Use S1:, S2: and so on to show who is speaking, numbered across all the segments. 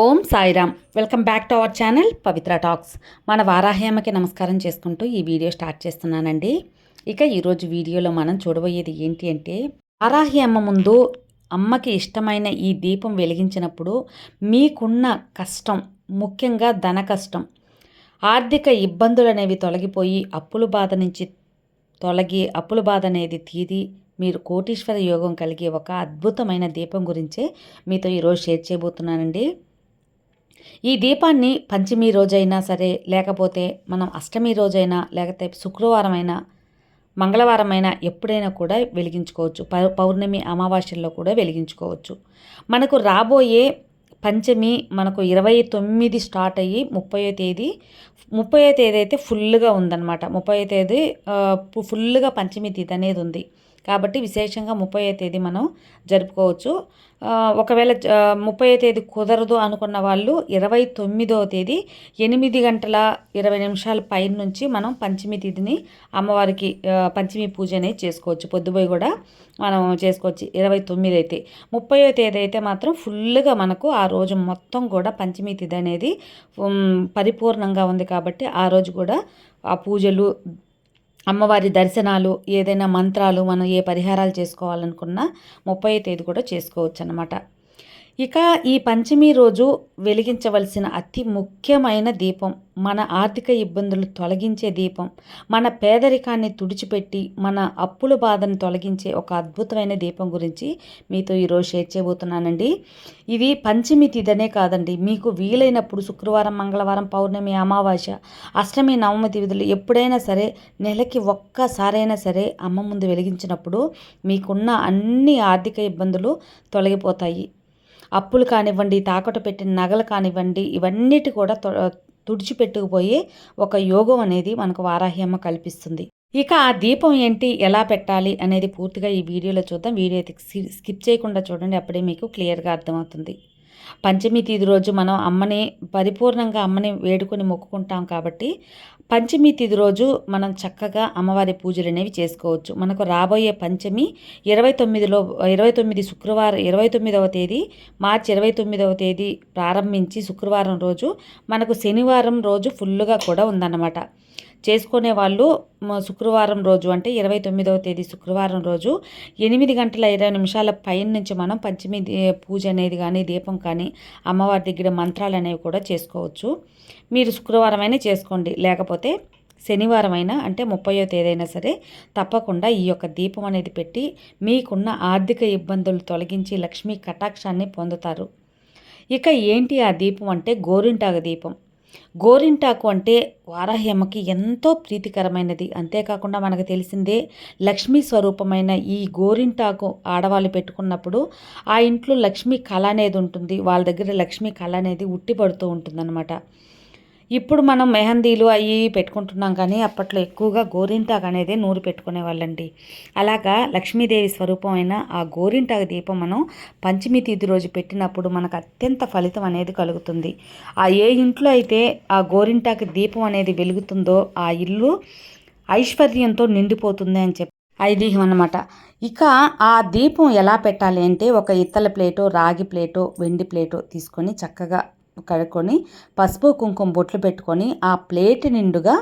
S1: Om Sairam. Welcome back to our channel Pavitra talks. మన వారాహ్యమ్మకి నమస్కారం చేసుకుంటూ ఈ వీడియో స్టార్ట్ చేస్తున్నానండి. ఇక ఈరోజు వీడియోలో మనం చూడబోయేది ఏంటి అంటే వారాహి అమ్మ ముందు అమ్మకి ఇష్టమైన ఈ దీపం వెలిగించినప్పుడు మీకున్న కష్టం ముఖ్యంగా ధన కష్టం ఆర్థిక ఇబ్బందులు అనేవి తొలగిపోయి అప్పుల బాధ నుంచి తొలగి అప్పుల బాధ అనేది తీరి మీరు కోటీశ్వర యోగం కలిగే ఒక అద్భుతమైన దీపం గురించే మీతో ఈరోజు షేర్ చేయబోతున్నానండి. ఈ దీపాన్ని పంచమి రోజైనా సరే లేకపోతే మనం అష్టమి రోజైనా లేకపోతే శుక్రవారం అయినా మంగళవారం అయినా ఎప్పుడైనా కూడా వెలిగించుకోవచ్చు. పౌర్ణమి అమావాస్యల్లో కూడా వెలిగించుకోవచ్చు. మనకు రాబోయే పంచమి మనకు ఇరవై తొమ్మిది స్టార్ట్ అయ్యి ముప్పయో తేదీ ముప్పయో తేదీ అయితే ఫుల్గా ఉందన్నమాట. ముప్పయో తేదీ ఫుల్గా పంచమి తిథి అనేది ఉంది. కాబట్టి విశేషంగా ముప్పై తేదీ మనం జరుపుకోవచ్చు. ఒకవేళ ముప్పై తేదీ కుదరదు అనుకున్న వాళ్ళు ఇరవై తొమ్మిదవ తేదీ ఎనిమిది గంటల ఇరవై నిమిషాల పైన నుంచి మనం పంచమి తిథిని అమ్మవారికి పంచమి పూజ అనేది చేసుకోవచ్చు. పొద్దుపోయి కూడా మనం చేసుకోవచ్చు. ఇరవై తొమ్మిది అయితే. ముప్పయో తేదీ అయితే మాత్రం ఫుల్గా మనకు ఆ రోజు మొత్తం కూడా పంచమి తిథి అనేది పరిపూర్ణంగా ఉంది కాబట్టి ఆ రోజు కూడా ఆ పూజలు అమ్మవారి దర్శనాలు ఏదైనా మంత్రాలు మనం ఏ పరిహారాలు చేసుకోవాలనుకున్నా ముప్పై తేదీ కూడా చేసుకోవచ్చు అనమాట ఇక ఈ పంచమి రోజు వెలిగించవలసిన అతి ముఖ్యమైన దీపం మన ఆర్థిక ఇబ్బందులు తొలగించే దీపం మన పేదరికాన్ని తుడిచిపెట్టి మన అప్పుల బాధను తొలగించే ఒక అద్భుతమైన దీపం గురించి మీతో ఈరోజు షేర్ చేయబోతున్నానండి. ఇది పంచమి తిథనే కాదండి. మీకు వీలైనప్పుడు శుక్రవారం మంగళవారం పౌర్ణమి అమావాస్య అష్టమి నవమి తిథులు ఎప్పుడైనా సరే నెలకి ఒక్కసారైనా సరే అమ్మ ముందు వెలిగించినప్పుడు మీకున్న అన్ని ఆర్థిక ఇబ్బందులు తొలగిపోతాయి. అప్పులు కానివ్వండి తాకట్టు పెట్టిన నగలు కానివ్వండి ఇవన్నిటి కూడా తుడిచిపెట్టుకుపోయే ఒక యోగం అనేది మనకు వారాహ్యమ్మ కల్పిస్తుంది. ఇక ఆ దీపం ఏంటి ఎలా పెట్టాలి అనేది పూర్తిగా ఈ వీడియోలో చూద్దాం. వీడియో స్కిప్ చేయకుండా చూడండి అప్పుడే మీకు క్లియర్గా అర్థమవుతుంది. పంచమి తిథి రోజు మనం అమ్మని పరిపూర్ణంగా అమ్మని వేడుకొని మొక్కుకుంటాం కాబట్టి పంచమి తిథి రోజు మనం చక్కగా అమ్మవారి పూజలు అనేవి చేసుకోవచ్చు. మనకు రాబోయే పంచమి ఇరవై తొమ్మిదిలో ఇరవై తొమ్మిది శుక్రవారం ఇరవై తొమ్మిదవ తేదీ మార్చి ఇరవై తొమ్మిదవ తేదీ ప్రారంభించి శుక్రవారం రోజు మనకు శనివారం రోజు ఫుల్గా కూడా ఉందన్నమాట. చేసుకునే వాళ్ళు శుక్రవారం రోజు అంటే ఇరవై తొమ్మిదవ తేదీ శుక్రవారం రోజు ఎనిమిది గంటల ఇరవై నిమిషాల పైన నుంచి మనం పంచమి పూజ అనేది కానీ దీపం కానీ అమ్మవారి దగ్గర మంత్రాలు అనేవి కూడా చేసుకోవచ్చు. మీరు శుక్రవారం అయినా చేసుకోండి. లేకపోతే శనివారం అయినా అంటే ముప్పయో తేదైనా సరే తప్పకుండా ఈ యొక్క దీపం అనేది పెట్టి మీకున్న ఆర్థిక ఇబ్బందులు తొలగించి లక్ష్మీ కటాక్షాన్ని పొందుతారు. ఇక ఏంటి ఆ దీపం అంటే గోరింటాగ దీపం. గోరింటాకు అంటే వారాహ్యమ్మకి ఎంతో ప్రీతికరమైనది. అంతేకాకుండా మనకు తెలిసిందే లక్ష్మీ స్వరూపమైన ఈ గోరింటాకు ఆడవాళ్ళు పెట్టుకున్నప్పుడు ఆ ఇంట్లో లక్ష్మీ కళ అనేది ఉంటుంది. వాళ్ళ దగ్గర లక్ష్మీ కళ అనేది ఉట్టిపడుతూ ఉంటుందన్నమాట. ఇప్పుడు మనం మెహందీలు అవి పెట్టుకుంటున్నాం కానీ అప్పట్లో ఎక్కువగా గోరింటాకు అనేది నూరు పెట్టుకునే వాళ్ళండి అలాగా లక్ష్మీదేవి స్వరూపమైన ఆ గోరింటాకు దీపం మనం పంచమి తిథి రోజు పెట్టినప్పుడు మనకు అత్యంత ఫలితం అనేది కలుగుతుంది. ఆ ఏ ఇంట్లో అయితే ఆ గోరింటాకు దీపం అనేది వెలుగుతుందో ఆ ఇల్లు ఐశ్వర్యంతో నిండిపోతుంది అని చెప్పి ఐదీహం అనమాట ఇక ఆ దీపం ఎలా పెట్టాలి అంటే ఒక ఇత్తల ప్లేటో రాగి ప్లేటో వెండి ప్లేటో తీసుకొని చక్కగా కడుక్కొని పసుపు కుంకుమ బొట్లు పెట్టుకొని ఆ ప్లేట్ నిండుగా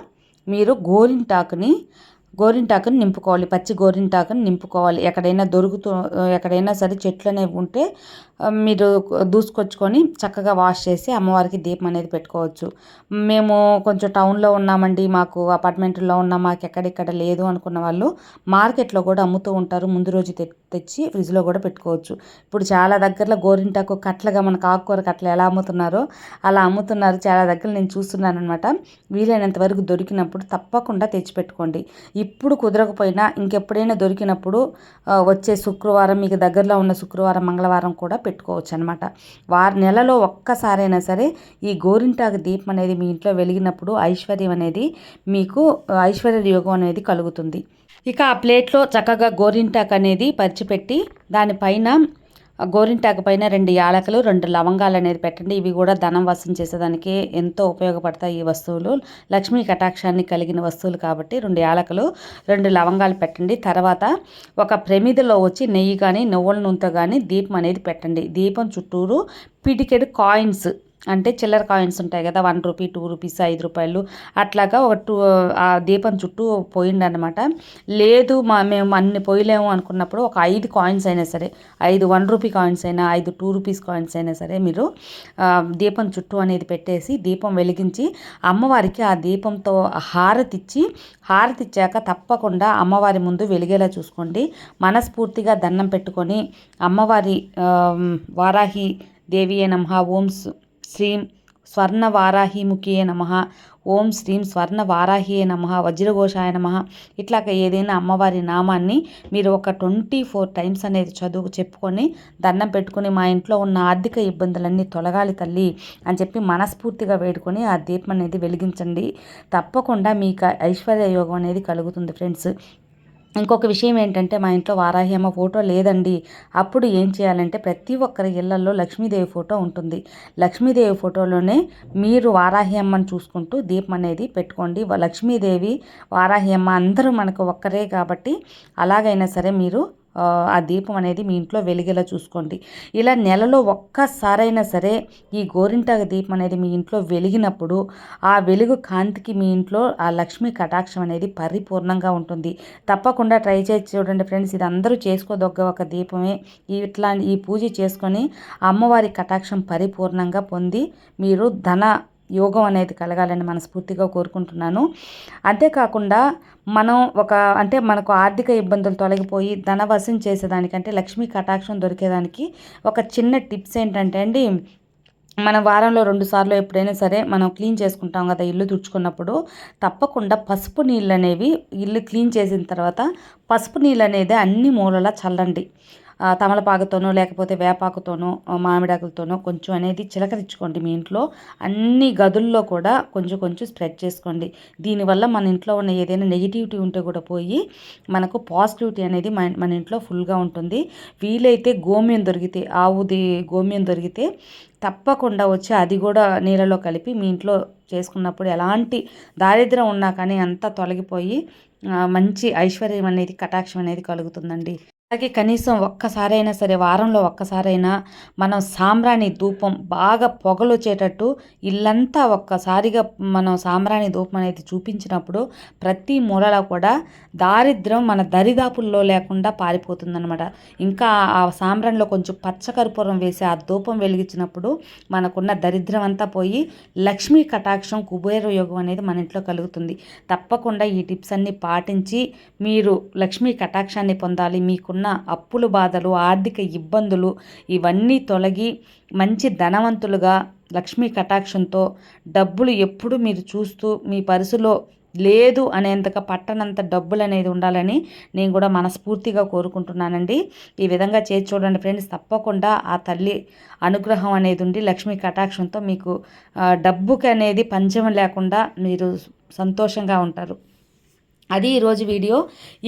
S1: మీరు గోరింటాకుని గోరింటాకుని నింపుకోవాలి పచ్చి గోరింటాకుని నింపుకోవాలి. ఎక్కడైనా దొరుకుతూ ఎక్కడైనా సరే చెట్లు అనేవి ఉంటే మీరు దూసుకొచ్చుకొని చక్కగా వాష్ చేసి అమ్మవారికి దీపం అనేది పెట్టుకోవచ్చు. మేము కొంచెం టౌన్లో ఉన్నామండి మాకు అపార్ట్మెంట్లో ఉన్నాం మాకు ఎక్కడెక్కడ లేదు అనుకున్న వాళ్ళు మార్కెట్లో కూడా అమ్ముతూ ఉంటారు. ముందు రోజు తెచ్చి ఫ్రిడ్జ్లో కూడా పెట్టుకోవచ్చు. ఇప్పుడు చాలా దగ్గరలో గోరింటాకు కట్లగా మనకు ఆకుకూర కట్ల ఎలా అమ్ముతున్నారో అలా అమ్ముతున్నారు. చాలా దగ్గర నేను చూస్తున్నాను అనమాట వీలైనంత వరకు దొరికినప్పుడు తప్పకుండా తెచ్చిపెట్టుకోండి ఇప్పుడు కుదరకపోయినా ఇంకెప్పుడైనా దొరికినప్పుడు వచ్చే శుక్రవారం మీకు దగ్గరలో ఉన్న శుక్రవారం మంగళవారం కూడా పెట్టుకోవచ్చు అనమాట వారి నెలలో ఒక్కసారైనా సరే ఈ గోరింటాకు దీపం అనేది మీ ఇంట్లో వెలిగినప్పుడు ఐశ్వర్యం అనేది మీకు ఐశ్వర్య యోగం అనేది కలుగుతుంది. ఇక ఆ ప్లేట్లో చక్కగా గోరింటాక్ అనేది పరిచిపెట్టి దానిపైన గోరింటాకు పైన రెండు యాలకులు రెండు లవంగాలు అనేది పెట్టండి. ఇవి కూడా ధనం వసం చేసేదానికి ఎంతో ఉపయోగపడతాయి ఈ వస్తువులు. లక్ష్మీ కటాక్షాన్ని కలిగిన వస్తువులు కాబట్టి రెండు యాలకులు రెండు లవంగాలు పెట్టండి. తర్వాత ఒక ప్రమిదలో వచ్చి నెయ్యి కానీ నువ్వుల నూనెతో కానీ దీపం అనేది పెట్టండి. దీపం చుట్టూరు పిటికెడు కాయిన్స్ అంటే చిల్లర కాయిన్స్ ఉంటాయి కదా వన్ రూపీ టూ రూపీస్ ఐదు రూపాయలు. అట్లాగా ఒక టూ ఆ దీపం చుట్టూ పోయిండనమాట లేదు మా మేము అన్ని పోయలేము అనుకున్నప్పుడు ఒక ఐదు కాయిన్స్ అయినా సరే ఐదు వన్ రూపీ కాయిన్స్ అయినా ఐదు టూ రూపీస్ కాయిన్స్ అయినా సరే మీరు దీపం చుట్టూ అనేది పెట్టేసి దీపం వెలిగించి అమ్మవారికి ఆ దీపంతో హారతిచ్చి హారతిచ్చాక తప్పకుండా అమ్మవారి ముందు వెలిగేలా చూసుకోండి. మనస్ఫూర్తిగా దండం పెట్టుకొని అమ్మవారి వారాహి దేవి నమ ఓంస్ శ్రీం స్వర్ణ వారాహిముఖియే నమ. ఓం శ్రీం స్వర్ణ వారాహియే నమ. వజ్రఘోషాయ నమ. ఇట్లాగ ఏదైనా అమ్మవారి నామాన్ని మీరు ఒక ట్వంటీ ఫోర్ టైమ్స్ అనేది చదువు చెప్పుకొని దండం పెట్టుకొని మా ఇంట్లో ఉన్న ఆర్థిక ఇబ్బందులన్నీ తొలగాలి తల్లి అని చెప్పి మనస్ఫూర్తిగా వేడుకొని ఆ దీపం అనేది వెలిగించండి. తప్పకుండా మీకు ఐశ్వర్య యోగం అనేది కలుగుతుంది ఫ్రెండ్స్. ఇంకొక విషయం ఏంటంటే మా ఇంట్లో వారాహి అమ్మ ఫోటో లేదండి. అప్పుడు ఏం చేయాలంటే ప్రతి ఒక్కరి ఇళ్ళలో లక్ష్మీదేవి ఫోటో ఉంటుంది. లక్ష్మీదేవి ఫోటోలోనే మీరు వారాహి అమ్మని చూసుకుంటూ దీపం అనేది పెట్టుకోండి. లక్ష్మీదేవి వారాహి అమ్మ అందరూ మనకు ఒక్కరే కాబట్టి అలాగైనా సరే మీరు ఆ దీపం అనేది మీ ఇంట్లో వెలిగేలా చూసుకోండి. ఇలా నెలలో ఒక్కసారైనా సరే ఈ గోరింటాకు దీపం అనేది మీ ఇంట్లో వెలిగినప్పుడు ఆ వెలుగు కాంతికి మీ ఇంట్లో ఆ లక్ష్మీ కటాక్షం అనేది పరిపూర్ణంగా ఉంటుంది. తప్పకుండా ట్రై చేసి చూడండి ఫ్రెండ్స్. ఇది అందరూ చేసుకోదగ్గ ఒక దీపమే. ఇట్లా ఈ పూజ చేసుకొని అమ్మవారి కటాక్షం పరిపూర్ణంగా పొంది మీరు ధన యోగం అనేది కలగాలని మనస్ఫూర్తిగా కోరుకుంటున్నాను. అంతేకాకుండా మనం ఒక అంటే మనకు ఆర్థిక ఇబ్బందులు తొలగిపోయి ధనవశం చేసేదానికంటే లక్ష్మీ కటాక్షం దొరికేదానికి ఒక చిన్న టిప్స్ ఏంటంటే అండి మన వారంలో రెండు సార్లు ఎప్పుడైనా సరే మనం క్లీన్ చేసుకుంటాం కదా ఇల్లు తుడుచుకున్నప్పుడు తప్పకుండా పసుపు నీళ్ళు అనేవి ఇల్లు క్లీన్ చేసిన తర్వాత పసుపు నీళ్ళు అనేది అన్ని మూలలా చల్లండి. తమలపాకుతోనో లేకపోతే వేపాకుతోనో మామిడాకులతోనో కొంచెం అనేది చిలకరించుకోండి మీ ఇంట్లో. అన్ని గదుల్లో కూడా కొంచెం కొంచెం స్ప్రెడ్ చేసుకోండి. దీనివల్ల మన ఇంట్లో ఉన్న ఏదైనా నెగిటివిటీ ఉంటే కూడా పోయి మనకు పాజిటివిటీ అనేది మన మన ఇంట్లో ఫుల్గా ఉంటుంది. వీలైతే గోమ్యం దొరికితే ఆవుది గోమ్యం దొరికితే తప్పకుండా వచ్చి అది కూడా నీళ్ళలో కలిపి మీ ఇంట్లో చేసుకున్నప్పుడు ఎలాంటి దారిద్రం ఉన్నా కానీ అంతా తొలగిపోయి మంచి ఐశ్వర్యం అనేది కటాక్షం అనేది కలుగుతుందండి. అలాగే కనీసం ఒక్కసారైనా సరే వారంలో ఒక్కసారైనా మనం సాంబ్రాణి ధూపం బాగా పొగలు వచ్చేటట్టు ఇల్లంతా ఒక్కసారిగా మనం సాంబ్రాణి ధూపం అనేది చూపించినప్పుడు ప్రతి మూలలో కూడా దారిద్రం మన దరిదాపుల్లో లేకుండా పారిపోతుందనమాట ఇంకా ఆ సాంబ్రాణిలో కొంచెం పచ్చకర్పూరం వేసి ఆ ధూపం వెలిగించినప్పుడు మనకున్న దరిద్రం అంతా పోయి లక్ష్మీ కటాక్షం కుబేర యోగం అనేది మన ఇంట్లో కలుగుతుంది. తప్పకుండా ఈ టిప్స్ అన్ని పాటించి మీరు లక్ష్మీ కటాక్షాన్ని పొందాలి మీకున్న ఉన్న అప్పుల బాధలు ఆర్థిక ఇబ్బందులు ఇవన్నీ తొలగి మంచి ధనవంతులుగా లక్ష్మీ కటాక్షంతో డబ్బులు ఎప్పుడు మీరు చూస్తూ మీ పరుసులో లేదు అనేంతగా పట్టనంత డబ్బులు అనేది ఉండాలని నేను కూడా మనస్ఫూర్తిగా కోరుకుంటున్నానండి. ఈ విధంగా చేసి చూడండి ఫ్రెండ్స్ తప్పకుండా ఆ తల్లి అనుగ్రహం అనేది ఉండి లక్ష్మీ కటాక్షంతో మీకు డబ్బుకి అనేది పంచం లేకుండా మీరు సంతోషంగా ఉంటారు. అది ఈరోజు వీడియో.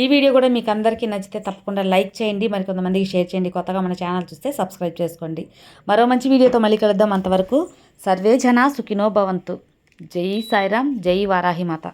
S1: ఈ వీడియో కూడా మీకు అందరికీ నచ్చితే తప్పకుండా లైక్ చేయండి మరి కొంతమందికి షేర్ చేయండి. కొత్తగా మన ఛానల్ చూస్తే సబ్స్క్రైబ్ చేసుకోండి. మరో మంచి వీడియోతో మళ్ళీ కలుద్దాం అంతవరకు. సర్వే జన సుఖినో భవంతు. జై సాయిరామ్ జై వారాహి మాత.